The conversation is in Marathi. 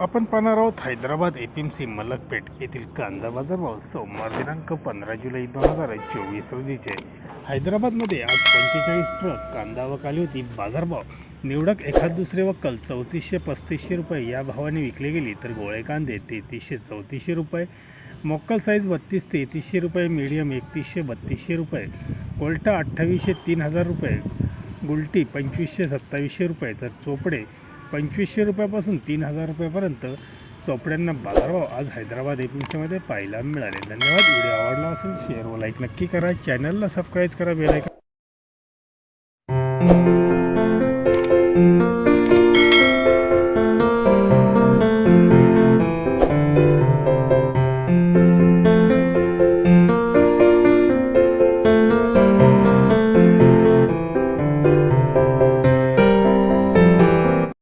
आपण पाहणार आहोत Hyderabad A P M C Malakpet येथील कांदा बाजार भाव सोमवार दिनांक पंधरा जुलै दोन हजार चोवीस रोजीचे हैदराबादमध्ये आज पंचेचाळीस ट्रक कांदा वकाली होती. बाजारभाव निवडक एखाद दुसरे वक्कल चौतीसशे पस्तीसशे रुपये या भावाने विकले गेली तर गोळे कांदे तेहतीसशे चौतीसशे रुपये मोक्कल साईज बत्तीस तेहतीसशे रुपये मीडियम एकतीसशे बत्तीसशे रुपये कोल्टा अठ्ठावीसशे तीन हजार रुपये गुलटी पंचवीसशे सत्तावीसशे रुपये तर चोपडे पंचवीसशे रुपयापासून तीन हजार रुपयापर्यंत चोपड्यांना बाजारभाव आज हैदराबाद एपीएमसीमध्ये पाहायला मिळाले. धन्यवाद. व्हिडिओ आवडला असेल शेअर व लाईक नक्की करा. चॅनलला सबस्क्राईब करा बेलायकन